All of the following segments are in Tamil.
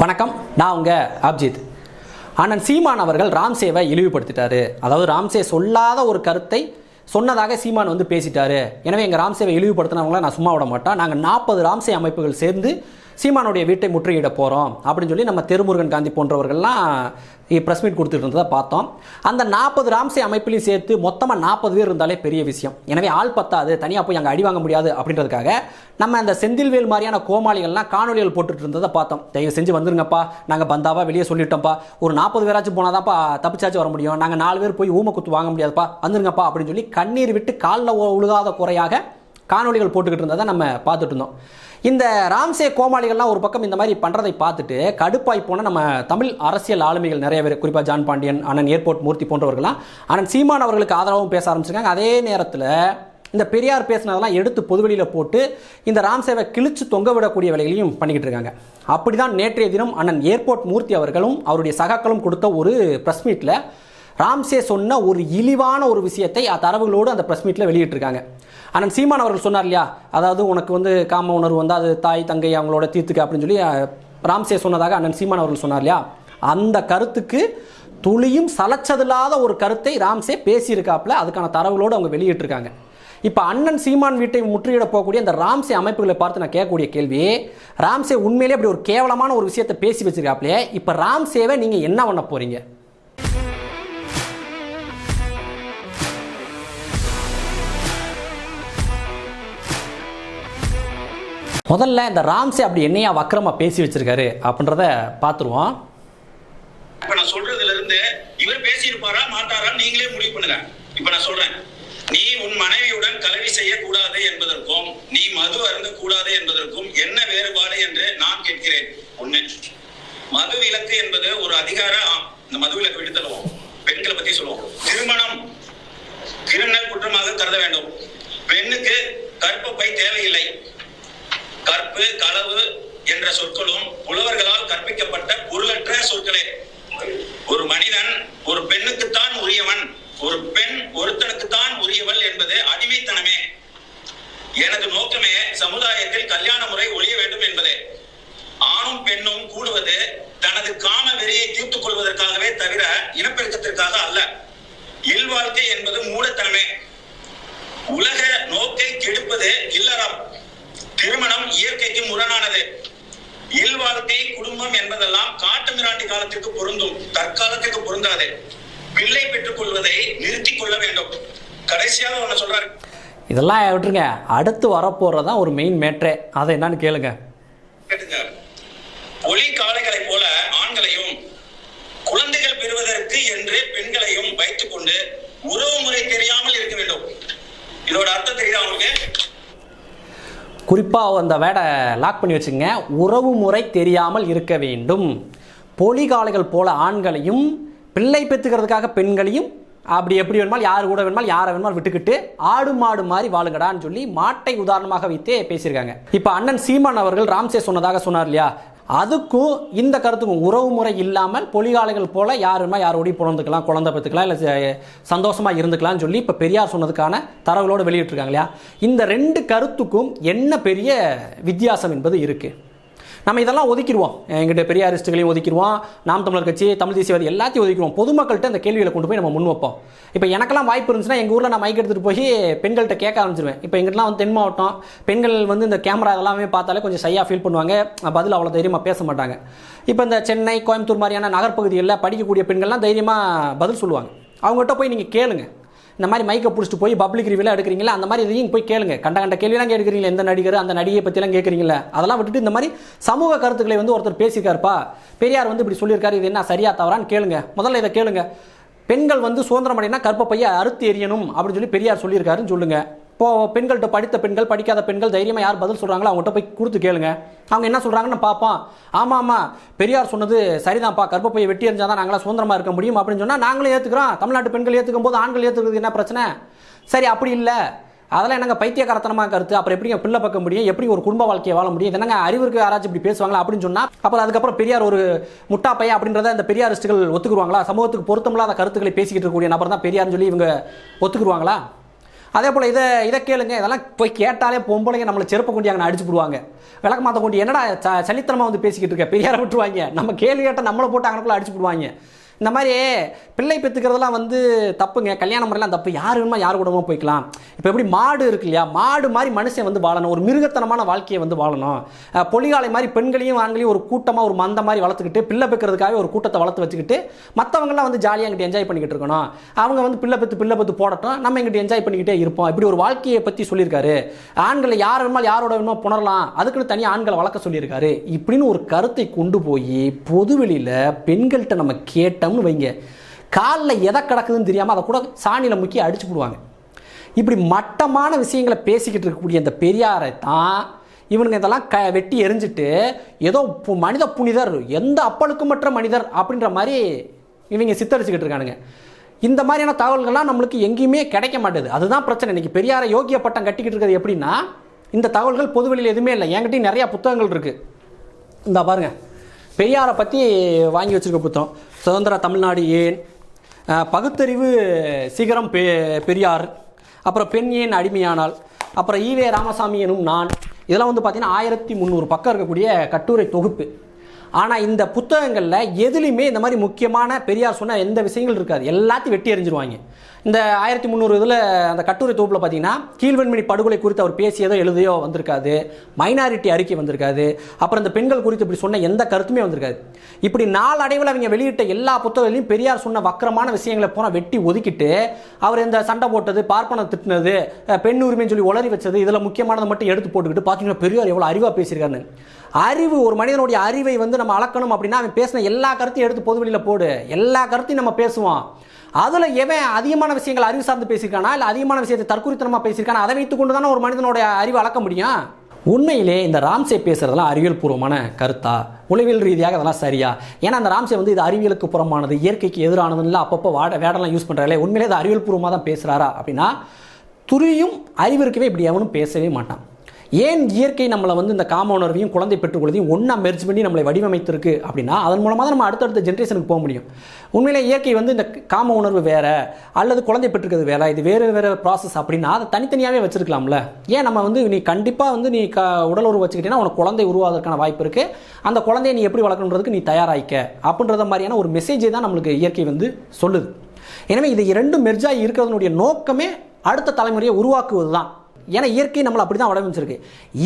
வணக்கம் நான் உங்கள் அப்ஜித். அண்ணன் சீமான் அவர்கள் ராம்சேவை இழிவுபடுத்திட்டாரு. அதாவது ராம்சே சொல்லாத ஒரு கருத்தை சொன்னதாக சீமான் வந்து பேசிட்டாரு. எனவே எங்கள் ராம்சேவை இழிவுபடுத்தினவங்கள நான் சும்மா விட மாட்டோம் நாங்கள் நாற்பது ராம்சே அமைப்புகள் சேர்ந்து சீமானுடைய வீட்டை முற்றுகையிட போகிறோம் அப்படின்னு சொல்லி நம்ம தெருமுருகன் காந்தி போன்றவர்கள்லாம் ப்ரெஸ் மீட் கொடுத்துட்டு இருந்ததை பார்த்தோம். அந்த நாற்பது ராம்சே அமைப்பிலையும் சேர்த்து மொத்தமாக நாற்பது பேர் இருந்தாலே பெரிய விஷயம். எனவே ஆள் பத்தாது தனியாக போய் அங்கே அடி வாங்க முடியாது அப்படின்றதுக்காக நம்ம அந்த செந்தில்வேல் மாதிரியான கோமாளிகள்லாம் காணொலிகள் போட்டுட்டு இருந்ததை பார்த்தோம். தயவு செஞ்சு வந்துருங்கப்பா நாங்கள் பந்தாவா வெளியே சொல்லிட்டோம்ப்பா. ஒரு நாற்பது பேராச்சும் போனாதான்ப்பா தப்பிச்சாச்சும் வர முடியும். நாங்கள் நாலு பேர் போய் ஊமை குத்து வாங்க முடியாதுப்பா. வந்துருங்கப்பா அப்படின்னு சொல்லி கண்ணீர் விட்டு காலில் உழுகாத குறையாக காணொலிகள் போட்டுக்கிட்டு இருந்ததை நம்ம பார்த்துட்டு இருந்தோம். இந்த ராம்சே கோமாளிகள்லாம் ஒரு பக்கம் இந்த மாதிரி பண்ணுறதை பார்த்துட்டு கடுப்பாய் போன நம்ம தமிழ் அரசியல் ஆளுமைகள் நிறைய பேர் குறிப்பாக ஜான் பாண்டியன் அண்ணன் ஏர்போர்ட் மூர்த்தி போன்றவர்கள்லாம் அண்ணன் சீமான் அவர்களுக்கு ஆதரவும் பேச ஆரம்பிச்சிருக்காங்க. அதே நேரத்தில் இந்த பெரியார் பேசினதெல்லாம் எடுத்து பொதுவெளியில் போட்டு இந்த ராம்சேவை கிழிச்சு தொங்க விடக்கூடிய வேலைகளையும் பண்ணிக்கிட்டு இருக்காங்க. அப்படி தான் நேற்றைய தினம் அண்ணன் ஏர்போர்ட் மூர்த்தி அவர்களும் அவருடைய சகாக்களும் கொடுத்த ஒரு ப்ரெஸ் மீட்டில் ராம்சே சொன்ன ஒரு இழிவான ஒரு விஷயத்தை தரவுகளோடு அந்த ப்ரெஸ் மீட்டில் வெளியிட்டிருக்காங்க. அண்ணன் சீமான் அவர்கள் சொன்னார் இல்லையா? அதாவது உனக்கு வந்து காம உணர்வு வந்து அது தாய் தங்கை அவங்களோட தீர்த்துக்க அப்படின்னு சொல்லி ராம்சே சொன்னதாக அண்ணன் சீமான் அவர்கள் சொன்னார் இல்லையா? அந்த கருத்துக்கு துளியும் சலச்சதில்லாத ஒரு கருத்தை ராம்சே பேசியிருக்காப்புல அதுக்கான தரவுகளோடு அவங்க வெளியிட்டிருக்காங்க. இப்போ அண்ணன் சீமான் வீட்டை முற்றுகிட போகக்கூடிய அந்த ராம்சே அமைப்புகளை பார்த்து நான் கேட்கக்கூடிய கேள்வி ராம்சே உண்மையிலே அப்படி ஒரு கேவலமான ஒரு விஷயத்தை பேசி வச்சிருக்காப்லையே இப்போ ராம்சேவை நீங்கள் என்ன பண்ண போகிறீங்க முதல்ல இந்த ராம்சே அப்படி என்னையா வக்கரமா பேசி வச்சிருக்காரு அப்படின்றத பார்த்துருவோம் இப்ப நான் சொல்றதுல இருந்து இவர் பேசியிருப்பாரா மாட்டாரா நீங்களே முடிவு பண்ணுங்க. இப்ப நான் சொல்றேன். நீ உன் மனைவியுடன் கலவி செய்யக்கூடாது என்பதற்கும் நீ மது அருந்த கூடாது என்பதற்கும் என்ன வேறுபாடு என்று நான் கேட்கிறேன். ஒண்ணு மது விலக்கு என்பது ஒரு அதிகார இல்வாழ்க்கை குடும்பம் என்பதெல்லாம் காட்டு மிராண்டி காலத்திற்கு பொருந்தும். தற்காலத்திற்கு பொருந்தாது. பிள்ளை பெற்றுக் கொள்வதை நிறுத்திக் கொள்ள வேண்டும். கடைசியாக ஒண்ணு சொல்றாரு. இதெல்லாம் விட்டுருங்க. அடுத்து வரப்போகிறது தான் ஒரு மெயின் மேட்ரே அதை என்னன்னு கேளுங்க. கேட்டுங்க. ஒளி காளைகளைப் போல ஆண்களையும் குழந்தைகள் பெறுவதற்கு என்று பெண்களையும் வைத்துக் கொண்டு உறவு முறை தெரியாமல் இருக்க வேண்டும். இதோட அர்த்தம் தெரியுதா உங்களுக்கு? குறிப்பாக அந்த வேடை லாக் பண்ணி வச்சுங்க உறவு முறை தெரியாமல் இருக்க வேண்டும். பொலிகாலைகள் போல ஆண்களையும் பிள்ளை பெற்றுக்கிறதுக்காக பெண்களையும் அப்படி எப்படி வேணுமால் யார் கூட வேணுமால் யாரை வேணுமால் விட்டுக்கிட்டு ஆடு மாடு மாதிரி வாழுங்கடான்னு சொல்லி மாட்டை உதாரணமாக வைத்தே பேசியிருக்காங்க. இப்போ அண்ணன் சீமான் அவர்கள் ராம்சே சொன்னதாக சொன்னார் இல்லையா? அதுக்கும் இந்த கருத்துக்கும் உறவு முறை இல்லாமல் பொலிகாலைகள் போல யாருமே யாரோடையும் பிறந்துக்கலாம் குழந்தை பெற்றுக்கலாம் இல்லை சந்தோஷமாக இருந்துக்கலாம்னு சொல்லி இப்போ பெரியார் சொன்னதுக்கான தரவுகளோடு வெளியிட்டிருக்காங்க இல்லையா? இந்த ரெண்டு கருத்துக்கும் என்ன பெரிய வித்தியாசம் என்பது இருக்குது நம்ம இதெல்லாம் ஒதுக்கிடுவோம். எங்கிட்ட பெரியாரிஸ்ட்டுகளையும் ஒதுக்கிடுவோம். நாம் தமிழர் கட்சி தமிழ் தேசியவாதி எல்லாத்தையும் ஒதுக்கிடுவோம். பொதுமக்கள்கிட்ட அந்த கேள்விகளை கொண்டு போய் நம்ம முன் வைப்போம். இப்போ எனக்கெல்லாம் வாய்ப்பு இருந்துச்சுன்னா எங்கள் ஊரில் நான் மைக் எடுத்துகிட்டு போய் பெண்கள்கிட்ட கேட்க ஆரம்பிச்சிருவேன். இப்போ எங்கிட்டலாம் வந்து தென் மாவட்டம் பெண்கள் வந்து இந்த கேமரா இதெல்லாமே பார்த்தாலே கொஞ்சம் சையாக ஃபீல் பண்ணுவாங்க. பதில் அவ்வளோ தைரியமாக பேச மாட்டாங்க. இப்போ இந்த சென்னை கோயம்புத்தூர் மாதிரியான நகர்ப்பகுதிகளில் படிக்கக்கூடிய பெண்கள்லாம் தைரியமாக பதில் சொல்லுவாங்க. அவங்ககிட்ட போய் நீங்கள் கேளுங்க. இந்த மாதிரி மைக்கை பிடிச்சிட்டு போய் பப்ளிக் ரிவியூலாம் எடுக்கிறீங்களா? அந்த மாதிரி இதையும் போய் கேளுங்க. கண்ட கண்ட கேள்விலாம் கேட்குறீங்களா எந்த நடிகர் அந்த நடிகை பற்றிலாம் கேட்குறீங்களா அதெல்லாம் விட்டுட்டு இந்த மாதிரி சமூக கருத்துக்களை வந்து ஒருத்தர் பேசியிருக்காருப்பா. பெரியார் வந்து இப்படி சொல்லியிருக்காரு இது என்ன சரியா தவறான்னு கேளுங்க. முதல்ல இதை கேளுங்க. பெண்கள் வந்து சுதந்திரம் அடையினா கற்பப்பையை அறுத்து எரியணும் அப்படின்னு சொல்லி பெரியார் சொல்லியிருக்காருன்னு சொல்லுங்கள் இப்போ பெண்கள்கிட்ட படித்த பெண்கள் படிக்காத பெண்கள் தைரியமாக யார் பதில் சொல்கிறாங்களோ அவங்ககிட்ட போய் கொடுத்து கேளுங்க. அவங்க என்ன சொல்கிறாங்கன்னு பார்ப்போம். ஆமாம் ஆமாம் பெரியார் சொன்னது சரிதான்ப்பா. கர்ப்பப்பையை வெட்டி எறிஞ்சால் தான் நாங்களாம் சுதந்திரமாக இருக்க முடியும் அப்படின்னு சொன்னால் நாங்களும் ஏற்றுக்கிறோம் தமிழ்நாட்டு பெண்கள் ஏற்றுக்கும் போது ஆண்கள் ஏற்றுக்கிறது என்ன பிரச்சனை? சரி அப்படி இல்லை. அதெல்லாம் என்னங்க பைத்தியக்காரத்தனமாக கருத்து? அப்புறம் எப்படிங்க பிள்ளை பார்க்க முடியும்? எப்படி ஒரு குடும்ப வாழ்க்கையை வாழ முடியும்? என்னங்க அறிவுக்கு யாராச்சும் இப்படி பேசுவாங்களா அப்படின்னு சொன்னால் அப்புறம் அதுக்கப்புறம் பெரியார் ஒரு முட்டா பையன் அப்படின்றத இந்த பெரியாரிஸ்ட்டுகள் ஒத்துக்குருவாங்களா? சமூகத்துக்கு பொருத்தமில்லாத கருத்துக்களை பேசிக்கிட்டு இருக்கக்கூடிய நபர் தான் பெரியார்னு சொல்லி இவங்க ஒத்துக்குருவாங்களா? அதே போல் இதை இதை கேளுங்க. இதெல்லாம் போய் கேட்டாலே பொம்பளைங்க நம்மளை செருப்பு கொண்டு அடிச்சு போடுவாங்க. விளக்க மாற்ற கொண்டு என்னடா ச சலித்தனமாக வந்து பேசிக்கிட்டு இருக்க? பெரியார விட்டுருவாங்க. நம்ம கேள்வி கேட்டால் நம்மளை போட்டு அங்கனக்குள்ள அடிச்சு இந்த மாதிரி பிள்ளை பெற்றுக்கிறதெல்லாம் வந்து தப்புங்க. கல்யாண முறையெல்லாம் தப்பு. யார் வேணுமா யார் கூடமா போய்க்கலாம். இப்போ எப்படி மாடு இருக்கு இல்லையா? மாடு மாதிரி மனுஷன் வந்து வாழணும். ஒரு மிருகத்தனமான வாழ்க்கையை வந்து வாழணும். பொலிகாலை மாதிரி பெண்களையும் ஆண்களையும் ஒரு கூட்டமாக ஒரு மந்த மாதிரி வளர்த்துக்கிட்டு பிள்ளை பெக்கிறதுக்காக ஒரு கூட்டத்தை வளர்த்து வச்சுக்கிட்டு மற்றவங்களாம் வந்து ஜாலியாக இங்கிட்டு என்ஜாய் பண்ணிக்கிட்டு இருக்கணும். அவங்க வந்து பிள்ளை பெற்று பிள்ளை பெற்று போடட்டும். நம்ம எங்கிட்ட என்ஜாய் பண்ணிக்கிட்டே இருப்போம். இப்படி ஒரு வாழ்க்கையை பற்றி சொல்லியிருக்காரு. ஆண்களை யார் வேணுமா யாரோட வேணுமோ புணரலாம். அதுக்குன்னு தனியாக ஆண்களை வளர்க்க சொல்லியிருக்காரு. இப்படின்னு ஒரு கருத்தை கொண்டு போய் பொதுவெளியில் பெண்கள்கிட்ட நம்ம கேட்டோம்னு வைங்க. காலில் எதை கிடக்குதுன்னு தெரியாமல் அதை கூட சாணியில் முக்கிய அடிச்சு போடுவாங்க. இப்படி மட்டமான விஷயங்களை பேசிக்கிட்டு இருக்கக்கூடிய இந்த பெரியாரை தான் இவனுங்க இதெல்லாம் க வெட்டி எரிஞ்சிட்டு ஏதோ பு- மனித புனிதர் எந்த அப்பழுக்குமற்ற மனிதர் அப்படின்ற மாதிரி இவங்க சித்தரிச்சுக்கிட்டு இருக்கானுங்க. இந்த மாதிரியான தகவல்கள்லாம் நம்மளுக்கு எங்கேயுமே கிடைக்க மாட்டேது. அதுதான் பிரச்சனை. இன்னைக்கு பெரியாரை யோகிய பட்டம் கட்டிக்கிட்டு இருக்கிறது எப்படின்னா இந்த தகவல்கள் பொதுவெளியில் எதுவுமே இல்லை. என்கிட்டயும் நிறையா புத்தகங்கள் இருக்குது இந்த பாருங்க. பெரியாரை பற்றி வாங்கி வச்சிருக்க புத்தகம். சுதந்திர தமிழ்நாடு ஏன்? பகுத்தறிவு சிகரம் பெ பெரியார். அப்புறம் பெண் ஏன் அடிமையானால் அப்புறம் ஈவே ராமசாமி எனும் நான். இதெல்லாம் வந்து பார்த்திங்கன்னா ஆயிரத்தி முந்நூறு பக்கம் இருக்கக்கூடிய கட்டுரை தொகுப்பு. ஆனால் இந்த புத்தகங்களில் எதுலேயுமே இந்த மாதிரி முக்கியமான பெரியார் சொன்ன எந்த விஷயங்கள் இருக்காது. எல்லாத்தையும் வெட்டி எறிஞ்சிருவாங்க. இந்த ஆயிரத்தி முந்நூறு இதில் அந்த கட்டுரை தொகுப்பில் பார்த்தீங்கன்னா கீழ்வெண்மணி படுகொலை குறித்து அவர் பேசியதோ எழுதியோ வந்திருக்காது. மைனாரிட்டி அறிக்கை வந்திருக்காது. அப்புறம் இந்த பெண்கள் குறித்து இப்படி சொன்ன எந்த கருத்துமே வந்திருக்காது. இப்படி நாளடைவில் அவங்க வெளியிட்ட எல்லா புத்தகங்களையும் பெரியார் சொன்ன வக்கரமான விஷயங்களை போனால் வெட்டி ஒதுக்கிட்டு அவர் இந்த சண்டை போட்டது பார்ப்பனம் திட்டினது பெண் உரிமைன்னு சொல்லி உளறி வச்சது இதில் முக்கியமானதை மட்டும் எடுத்து போட்டுக்கிட்டு பார்த்தீங்கன்னா பெரியார் எவ்வளோ அறிவாக பேசியிருக்காருன்னு. அறிவு ஒரு மனிதனுடைய அறிவை வந்து நம்ம அளக்கணும் அப்படின்னா அவன் பேசின எல்லா கருத்தையும் எடுத்து பொதுவெளியில் போடு. எல்லா கருத்தையும் நம்ம பேசுவோம். அதில் எவன் அதிகமான விஷயங்கள் அறிவு சார்ந்து பேசியிருக்கானா இல்லை அதிகமான விஷயத்தை தற்குறித்தனமாக பேசியிருக்கானா அதை வைத்துக்கொண்டு தானே ஒரு மனிதனுடைய அறிவு அளக்க முடியும்? உண்மையிலே இந்த ராம்சே பேசுறதெல்லாம் அறிவியல் பூர்வமான கருத்தா? உளவியல் ரீதியாக அதெல்லாம் சரியா? ஏன்னா அந்த ராம்சே வந்து இது அறிவியலுக்கு புறமானது இயற்கைக்கு எதிரானதுன்னு அப்பப்போ வாட வேடெல்லாம் யூஸ் பண்ணுறாங்களே உண்மையிலே இது அறிவியல் பூர்வமாக தான் பேசுகிறாரா அப்படின்னா துரியும் அறிவு இருக்கவே இப்படி எவனும் பேசவே மாட்டான். ஏன் இயற்கை நம்மளை வந்து இந்த காம உணர்வையும் குழந்தை பெற்றுக்கொள்வதையும் ஒன்றா மெர்ஜ் பண்ணி நம்மளை வடிவமைத்திருக்கு அப்படின்னா அதன் மூலமாக தான் நம்ம அடுத்தடுத்த ஜென்ரேஷனுக்கு போக முடியும். உண்மையிலே இயற்கை வந்து இந்த காம உணர்வு வேறு அல்லது குழந்தை பெற்றுக்கிறது வேறு இது வேறு வேறு ப்ராசஸ் அப்படின்னா அதை தனித்தனியாகவே வச்சுருக்கலாம்ல. ஏன் நம்ம வந்து நீ கண்டிப்பாக வந்து நீ க உடல் உருவ வச்சுக்கிட்டீங்கன்னா உனக்கு குழந்தை உருவாவதற்கான வாய்ப்பு இருக்குது அந்த குழந்தையை நீ எப்படி வளர்க்கணுன்றதுக்கு நீ தயாராகிக்க அப்படின்றத மாதிரியான ஒரு மெசேஜை தான் நம்மளுக்கு இயற்கை வந்து சொல்லுது. எனவே இது இரண்டும் மெர்ஜாகி இருக்கிறதுனுடைய நோக்கமே அடுத்த தலைமுறையை உருவாக்குவது தான் ஏன்னா இயற்கை நம்மளை அப்படி தான் வடிவமைச்சிருக்கு.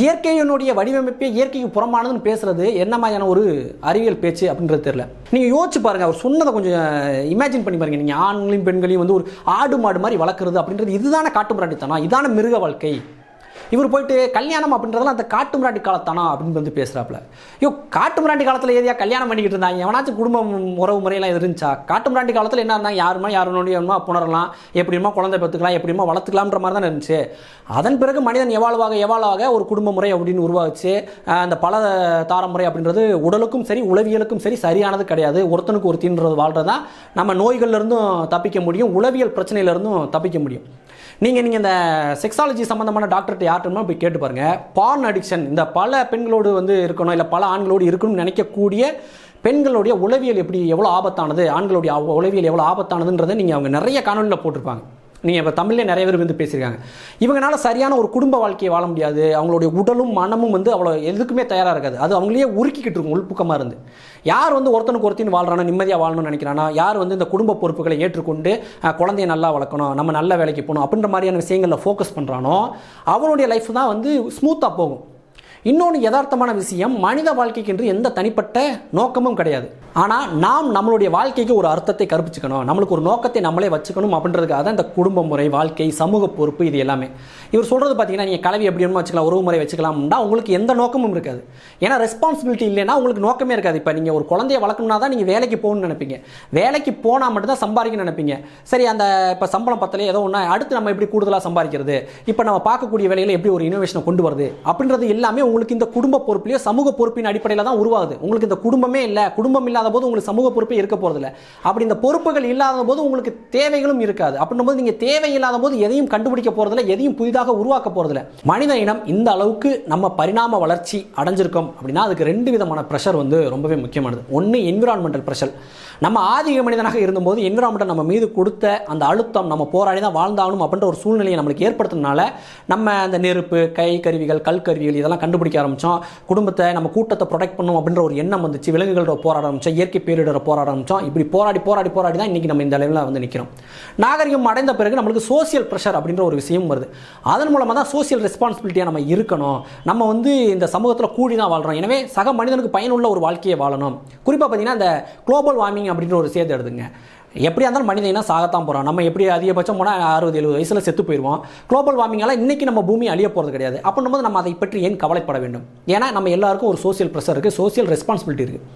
இயற்கையினுடைய வடிவமைப்பே இயற்கைக்கு புறமானதுன்னு பேசுறது என்ன மாதிரியான ஒரு அறிவியல் பேச்சு அப்படின்றது தெரியல. நீங்கள் யோசிச்சு பாருங்க அவர் சொன்னதை கொஞ்சம் இமேஜின் பண்ணி பாருங்க. நீங்கள் ஆண்களையும் பெண்களையும் வந்து ஒரு ஆடு மாடு மாதிரி வளர்க்குறது அப்படின்றது இதுதானே காட்டு இதான மிருக வாழ்க்கை. இவர் போயிட்டு கல்யாணம் அப்படின்றதெல்லாம் அந்த காட்டு மிராண்டி காலத்தானா அப்படின்னு வந்து பேசுகிறாப்புல ஐயோ காட்டு மிராண்டி காலத்தில் ஏரியா கல்யாணம் பண்ணிக்கிட்டு இருந்தாங்க? எவனாச்சும் குடும்பம் உறவு முறையெல்லாம் இருந்துச்சா? காட்டு மிராண்டி காலத்தில் என்ன இருந்தாங்க? யாருமா யாருனோடையமா புணரலாம். எப்படிமா குழந்தை பெற்றுக்கலாம் எப்படிமா வளர்த்துக்கலாம்ன்ற மாதிரி தான் இருந்துச்சு. அதன் பிறகு மனிதன் எவாழ்வாக எவாழ்வாக ஒரு குடும்ப முறை அப்படின்னு உருவாச்சு. அந்த பல தாரமுறை அப்படின்றது உடலுக்கும் சரி உளவியலுக்கும் சரி சரியானது கிடையாது. ஒருத்தனுக்கு ஒருத்தின்றது தீன்றது தான் நம்ம நோய்கள்லேருந்தும் தப்பிக்க முடியும் உளவியல் பிரச்சனையிலேருந்தும் தப்பிக்க முடியும். நீங்கள் நீங்கள் இந்த செக்ஸாலஜி சம்மந்தமான டாக்டர்கிட்ட யார்ட்டுமோ போய் கேட்டு பாருங்கள் பான் அடிக்ஷன் இந்த பல பெண்களோடு வந்து இருக்கணும் இல்லை பல ஆண்களோடு இருக்கணும்னு நினைக்கக்கூடிய பெண்களுடைய உளவியல் எப்படி எவ்வளோ ஆபத்தானது ஆண்களுடைய உளவியல் எவ்வளோ ஆபத்தானதுன்றதை நீங்கள் அவங்க நிறைய காணொலியில் போட்டிருப்பாங்க. நீங்கள் இப்போ தமிழ்லேயே நிறைய பேர் வந்து பேசியிருக்காங்க. இவங்கனால சரியான ஒரு குடும்ப வாழ்க்கையை வாழ முடியாது. அவங்களுடைய உடலும் மனமும் வந்து அவ்வளோ எதுக்குமே தயாராக இருக்காது. அது அவங்களையே உருக்கிக்கிட்டு இருக்கும் உள்புக்கமாக இருந்து. யார் வந்து ஒருத்தனுக்கு ஒருத்தின் வாழ்றானோ நிம்மதியாக வாழணும்னு நினைக்கிறானா யார் வந்து இந்த குடும்ப பொறுப்புகளை ஏற்றுக்கொண்டு குழந்தைய நல்லா வளர்க்கணும் நம்ம நல்ல வேலைக்கு போகணும் அப்படின்ற மாதிரியான விஷயங்களில் ஃபோக்கஸ் பண்ணுறானோ அவனுடைய லைஃப் தான் வந்து ஸ்மூத்தாக போகும். இன்னொன்று யதார்த்தமான விஷயம் மனித வாழ்க்கைக்கு என்று எந்த தனிப்பட்ட நோக்கமும் கிடையாது. ஆனால் நாம் நம்மளுடைய வாழ்க்கைக்கு ஒரு அர்த்தத்தை கற்பிச்சுக்கணும். நம்மளுக்கு ஒரு நோக்கத்தை நம்மளே வச்சுக்கணும் அப்படின்றதுக்காக தான் இந்த குடும்ப முறை வாழ்க்கை சமூக பொறுப்பு இது எல்லாமே. இவர் சொல்கிறது பார்த்தீங்கன்னா நீங்கள் கலவி எப்படி வேணுமோ வச்சுக்கலாம் உறவு முறை வச்சுக்கலாம்னா உங்களுக்கு எந்த நோக்கமும் இருக்காது. ஏன்னா ரெஸ்பான்சிபிலிட்டி இல்லைன்னா உங்களுக்கு நோக்கமே இருக்காது. இப்போ நீங்கள் ஒரு குழந்தைய வளர்க்கணும்னா தான் நீங்கள் வேலைக்கு போகணும்னு நினைப்பீங்க. வேலைக்கு போனால் மட்டும்தான் சம்பாதிக்கணும்னு நினைப்பீங்க. சரி அந்த இப்போ சம்பளம் பத்தலையே ஏதோ ஒன்று அடுத்து நம்ம எப்படி கூடுதலாக சம்பாதிக்கிறது? இப்போ நம்ம பார்க்கக்கூடிய வேலையில் எப்படி ஒரு இனோவேஷனை கொண்டு வருது? அப்படின்றது எல்லாமே உங்களுக்கு இந்த குடும்ப பொறுப்புலையோ சமூக பொறுப்பின் அடிப்படையில் தான் உருவாகுது. உங்களுக்கு இந்த குடும்பமே இல்லை. குடும்பம் இல்லாத போது உங்களுக்கு சமூக பொறுப்பே இருக்க போகிறதில்ல அப்படி இந்த பொறுப்புகள் இல்லாத போது உங்களுக்கு தேவைகளும் இருக்காது. அப்படின்னும் போது நீங்கள் தேவை இல்லாத போது எதையும் கண்டுபிடிக்க போகிறதில்ல எதையும் புதிதாக உருவாக்க போகிறதில்ல மனித இனம் இந்த அளவுக்கு நம்ம பரிணாம வளர்ச்சி அடைஞ்சிருக்கோம் அப்படின்னா அதுக்கு ரெண்டு விதமான ப்ரெஷர் வந்து ரொம்பவே முக்கியமானது. ஒன்று என்விரான்மெண்டல் ப்ரெஷர் நம்ம ஆதிக மனிதனாக இருந்தபோது என்விரான்மெண்ட் நம்ம மீது கொடுத்த அந்த அழுத்தம் நம்ம போராடி தான் வாழ்ந்தாகணும் அப்படின்ற ஒரு சூழ்நிலையை நம்மளுக்கு ஏற்படுத்தினால நம்ம அந்த நெருப்பு கை கருவிகள் கல் கருவிகள் இதெல்லாம் கண்டுபிடிக்க ஆரம்பித்தோம் குடும்பத்தை நம்ம கூட்டத்தை ப்ரொடெக்ட் பண்ணும் அப்படின்ற ஒரு எண்ணம் வந்துச்சு. விலங்குகளோட போராட ஆரம்பித்தோம் இயற்கை பேரிடர போராட ஆரம்பித்தோம் இப்படி போராடி போராடி போராடி தான் இன்றைக்கி நம்ம இந்த லெவலில் வந்து நிற்கிறோம் நாகரிகம் அடைந்த பிறகு நம்மளுக்கு சோசியல் ப்ரெஷர் அப்படின்ற ஒரு விஷயம் வருது. அதன் மூலமாக தான் சோசியல் ரெஸ்பான்சிபிலிட்டியாக நம்ம இருக்கணும். நம்ம வந்து இந்த சமூகத்தில் கூடி தான் வாழ்கிறோம் எனவே சக மனிதனுக்கு பயனுள்ள ஒரு வாழ்க்கையை வாழணும். குறிப்பாக பார்த்தீங்கன்னா இந்த குளோபல் வார்மிங் அப்படின்னு ஒரு சேர்த்து எடுதுங்க எப்படியா இருந்தாலும் மனித இனம் சாகத்தான் போகிறோம் நம்ம எப்படி அதிகபட்சம் போனால் அறுபது எழுபது வயசில் செத்து போயிடுவோம் குளோபல் வார்மிங்கெல்லாம் இன்றைக்கி நம்ம பூமி அழிய போகிறது கிடையாது. அப்படின்னும் நம்ம அதை பற்றி ஏன் கவலைப்பட வேண்டும்? ஏன்னா நம்ம எல்லாருக்கும் ஒரு சோசியல் ப்ரெஷர் இருக்குது சோசியல் ரெஸ்பான்சிபிலிட்டி இருக்குது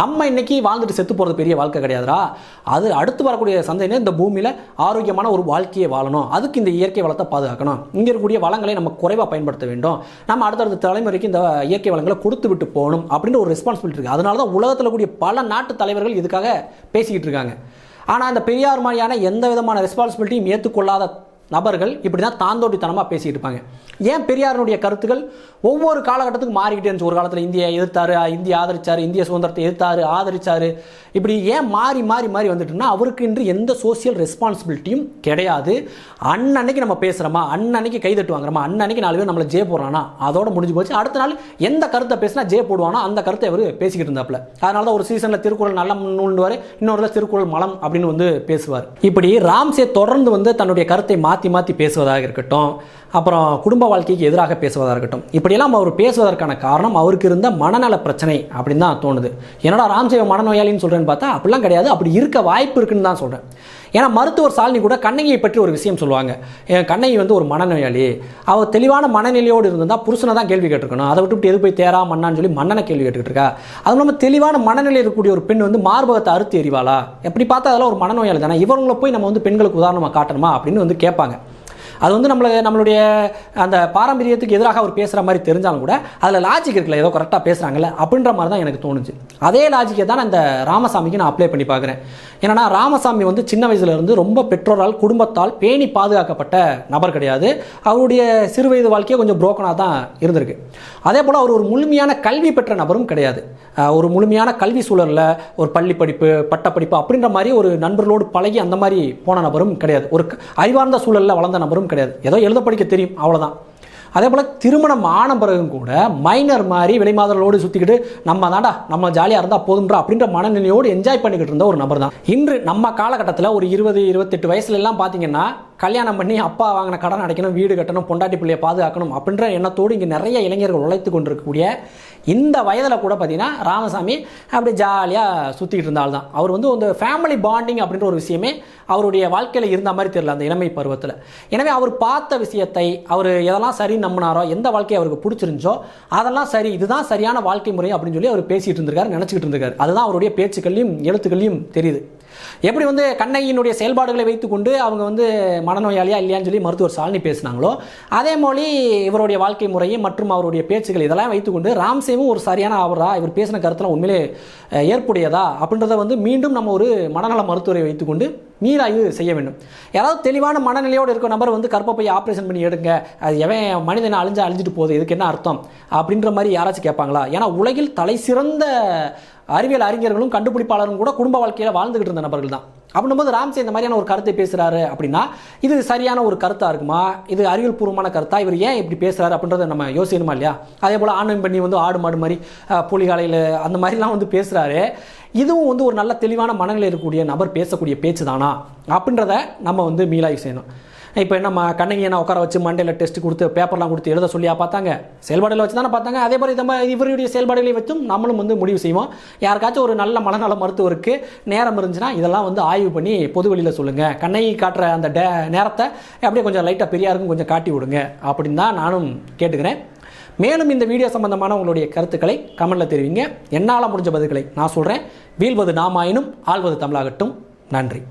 நம்ம இன்றைக்கி வாழ்ந்துட்டு செத்து போகிறது பெரிய வாழ்க்கை கிடையாதுரா அது அடுத்து வரக்கூடிய சந்தையினர் இந்த பூமியில் ஆரோக்கியமான ஒரு வாழ்க்கையை வாழணும். அதுக்கு இந்த இயற்கை வளத்தை பாதுகாக்கணும். இங்கே இருக்கக்கூடிய வளங்களை நம்ம குறைவாக பயன்படுத்த வேண்டும். நம்ம அடுத்தடுத்த தலைமுறைக்கு இந்த இயற்கை வளங்களை கொடுத்து விட்டு போகணும் அப்படின்னு ஒரு ரெஸ்பான்சிபிலிட்டி இருக்குது அதனால தான் உலகத்தில் கூடிய பல நாட்டு தலைவர்கள் இதுக்காக பேசிக்கிட்டு இருக்காங்க. ஆனால் அந்த பெரியார் மாதிரியான எந்த விதமான ரெஸ்பான்சிபிலிட்டியும் ஏற்றுக்கொள்ளாத நபர்கள் இப்படி தான் தாந்தோட்டித்தனமாக பேசிக்கிட்டு இருப்பாங்க. ஏன் பெரியாருடைய கருத்துக்கள் ஒவ்வொரு காலகட்டத்துக்கும் மாறிக்கிட்டே இருந்துச்சு. ஒரு காலத்தில் இந்தியை எதிர்த்தாரு இந்திய ஆதரிச்சார் இந்திய சுதந்திரத்தை எதிர்த்தாரு ஆதரிச்சாரு. இப்படி ஏன் மாறி மாறி மாறி வந்துட்டுன்னா அவருக்கு இன்று எந்த சோசியல் ரெஸ்பான்சிபிலிட்டியும் கிடையாது. அன்னன்னைக்கு நம்ம பேசுகிறோமா அன்னன்னைக்கு கைதட்டு வாங்குறோமா? அன்னன்னைக்கு நாலு பேர் நம்மளை ஜே போடுறானா? அதோட முடிஞ்சு போச்சு. அடுத்த நாள் எந்த கருத்தை பேசினா ஜே போடுவானோ அந்த கருத்தை அவர் பேசிக்கிட்டு இருந்தாப்புல. அதனால தான் ஒரு சீசனில் திருக்குறள் நல்ல நூல்வார் இன்னொரு திருக்குறள் மலம் அப்படின்னு வந்து பேசுவார். இப்படி ராம்சே தொடர்ந்து வந்து தன்னுடைய கருத்தை மாற்றி மாற்றி பேசுவதாக இருக்கட்டும் அப்புறம் குடும்ப வாழ்க்கைக்கு எதிராக பேசுவதாக இருக்கட்டும். இப்படியெல்லாம் அவர் பேசுவதற்கான காரணம் அவருக்கு இருந்த மனநல பிரச்சனை அப்படின்னு தான் தோணுது. என்னடா ராம்சேவ மனநோயாளின்னு சொல்கிறேன்னு பார்த்தா அப்படிலாம் கிடையாது. அப்படி இருக்க வாய்ப்பு இருக்குன்னு தான் சொல்கிறேன் ஏன்னா மருத்துவர் சாலினி கூட கண்ணகியை பற்றி ஒரு விஷயம் சொல்லுவாங்க. என் கண்ணகி வந்து ஒரு மனநோயாளி. அவள் தெளிவான மனநிலையோடு இருந்தால் புருஷனை தான் கேள்வி கேட்டிருக்கணும். அதை விட்டு எது போய் தேரா மண்ணான்னு சொல்லி மன்னனை கேள்வி கேட்டுக்கிட்டு இருக்கா அதுவும் இல்லாமல் தெளிவான மனநிலை இருக்கக்கூடிய ஒரு பெண் வந்து மார்பகத்தை அறுத்து எறிவாளா? எப்படி பார்த்தா அதெல்லாம் ஒரு மனநோயாளி தானே. இவங்களை போய் நம்ம வந்து பெண்களுக்கு உதாரணமாக காட்டணுமா? அப்படின்னு வந்து கேட்பாங்க. அது வந்து நம்மளை நம்மளுடைய அந்த பாரம்பரியத்துக்கு எதிராக அவர் பேசுகிற மாதிரி தெரிஞ்சாலும் கூட அதில் லாஜிக் இருக்குல்ல. ஏதோ கரெக்டாக பேசுகிறாங்கல்ல அப்படின்ற மாதிரி தான் எனக்கு தோணுச்சு. அதே லாஜிக்கை தான் இந்த ராமசாமிக்கு நான் அப்ளை பண்ணி பார்க்குறேன். ஏன்னா ராமசாமி வந்து சின்ன வயசுலேருந்து ரொம்ப பெற்றோரால் குடும்பத்தால் பேணி பாதுகாக்கப்பட்ட நபர் கிடையாது. அவருடைய சிறு வயது வாழ்க்கையே கொஞ்சம் புரோக்கனாக தான் இருந்திருக்கு. அதே போல் அவர் ஒரு முழுமையான கல்வி பெற்ற நபரும் கிடையாது. ஒரு முழுமையான கல்வி சூழலில் ஒரு பள்ளி படிப்பு பட்டப்படிப்பு அப்படின்ற மாதிரி ஒரு நண்பர்களோடு பழகி அந்த மாதிரி போன நபரும் கிடையாது. ஒரு அறிவார்ந்த சூழலில் வளர்ந்த நபரும் கிடையாது. ஏதோ எழுத படிக்க தெரியும் அவ்வளோதான் அதே போல் திருமணம் ஆன பிறகும் கூட மைனர் மாதிரி வெளிமாதலோடு சுற்றிக்கிட்டு நம்ம தாண்டா நம்ம ஜாலியாக இருந்தால் போதும்ன்றா அப்படின்ற மனநிலையோடு என்ஜாய் பண்ணிக்கிட்டு இருந்த ஒரு நபர் தான் இன்று நம்ம காலகட்டத்தில் ஒரு இருபது இருபத்தெட்டு வயசுலலாம் பார்த்தீங்கன்னா கல்யாணம் பண்ணி அப்பா வாங்கின கடன் அடைக்கணும் வீடு கட்டணும் பொண்டாட்டி பிள்ளையை பாதுகாக்கணும் அப்படின்ற எண்ணத்தோடு இங்கே நிறைய இளைஞர்கள் உழைத்து கொண்டிருக்கக்கூடிய இந்த வயதில் கூட பார்த்திங்கன்னா ராமசாமி அப்படி ஜாலியாக சுற்றிக்கிட்டு இருந்தால் தான் அவர் வந்து அந்த ஃபேமிலி பாண்டிங் அப்படின்ற ஒரு விஷயமே அவருடைய வாழ்க்கையில் இருந்த மாதிரி தெரியல அந்த இளமை பருவத்தில். எனவே அவர் பார்த்த விஷயத்தை அவர் எதெல்லாம் சரி நம்பினாரோ எந்த வாழ்க்கையை அவருக்கு பிடிச்சிருந்துச்சோ அதெல்லாம் சரி இதுதான் சரியான வாழ்க்கை முறை அப்படின்னு சொல்லி அவர் பேசிகிட்டு இருந்திருக்காரு நினச்சிக்கிட்டு இருந்திருக்காரு. அதுதான் அவருடைய பேச்சுக்கள்லையும் எழுத்துக்கள்லையும் தெரியுது. எப்படி வந்து கண்ணகியினுடைய செயல்பாடுகளை வைத்துக்கொண்டு அவங்க வந்து மனநோயாளியா இல்லையான்னு சொல்லி மருத்துவர் சாலினி பேசினாங்களோ அதே மொழி இவருடைய வாழ்க்கை முறையும் மற்றும் அவருடைய பேச்சுகள் இதெல்லாம் வைத்துக்கொண்டு ராம்சேவும் ஒரு சரியான அவரா இவர் பேசின கருத்தெல்லாம் உண்மையிலே ஏற்புடையதா அப்படின்றத வந்து மீண்டும் நம்ம ஒரு மனநல மருத்துவரை வைத்துக்கொண்டு மீளாய்வு செய்ய வேண்டும். யாராவது தெளிவான மனநிலையோடு இருக்க நபர் வந்து கற்பப்பையை ஆப்ரேஷன் பண்ணி எடுங்க. அது எவன் மனிதனை அழிஞ்சு அழிஞ்சிட்டு போகுது இதுக்கு என்ன அர்த்தம்? அப்படின்ற மாதிரி யாராச்சும் கேட்பாங்களா? ஏன்னா உலகில் தலை சிறந்த அறிவியல் அறிஞர்களும் கண்டுபிடிப்பாளரும் கூட குடும்ப வாழ்க்கையில் வாழ்ந்துகிட்டு இருந்த நபர்கள் தான். அப்படின்னும்போது ராம்சே இந்த மாதிரியான ஒரு கருத்தை பேசுகிறாரு அப்படின்னா இது சரியான ஒரு கருத்தாக இருக்குமா? இது அறிவியல் பூர்வமான கருத்தா? இவர் ஏன் இப்படி பேசுகிறாரு அப்படின்றத நம்ம யோசிக்கணுமா இல்லையா? அதே போல் ஆன்லைன் பண்ணி வந்து ஆடு மாடு மாதிரி புலிகாலையில் அந்த மாதிரிலாம் வந்து பேசுகிறாரு இதுவும் வந்து ஒரு நல்ல தெளிவான மனநிலை இருக்கக்கூடிய நபர் பேசக்கூடிய பேச்சு தானா அப்படின்றத நம்ம வந்து மீளாய்வு செய்யணும். இப்போ நம்ம கண்ணகியை உட்கார வச்சு மண்டையில் டெஸ்ட் கொடுத்து பேப்பர்லாம் கொடுத்து எழுத சொல்லியா பார்த்தாங்க. செயல்பாடுகளை வச்சு தானே பார்த்தாங்க. அதே மாதிரி நம்ம இவருடைய செயல்பாடுகளை வச்சும் நம்மளும் வந்து முடிவு செய்வோம். யாருக்காச்சும் ஒரு நல்ல மனநல மருத்துவருக்கு நேரம் இருந்துச்சுன்னா இதெல்லாம் வந்து ஆய்வு பண்ணி பொது வெளியில் சொல்லுங்கள் கண்ணகி காட்டுற அந்த டே நேரத்தை அப்படியே கொஞ்சம் லைட்டாக பெரியாருக்கும் கொஞ்சம் காட்டி விடுங்க. அப்படின்னு தான் நானும் கேட்டுக்கிறேன். மேலும் இந்த வீடியோ சம்பந்தமான உங்களுடைய கருத்துக்களை கமெண்ட்டில் தெரிவிங்க. என்னால் முடிஞ்ச பதில்களை நான் சொல்கிறேன் வீழ்வது நாமாயினும் ஆள்வது தமிழாகட்டும். நன்றி.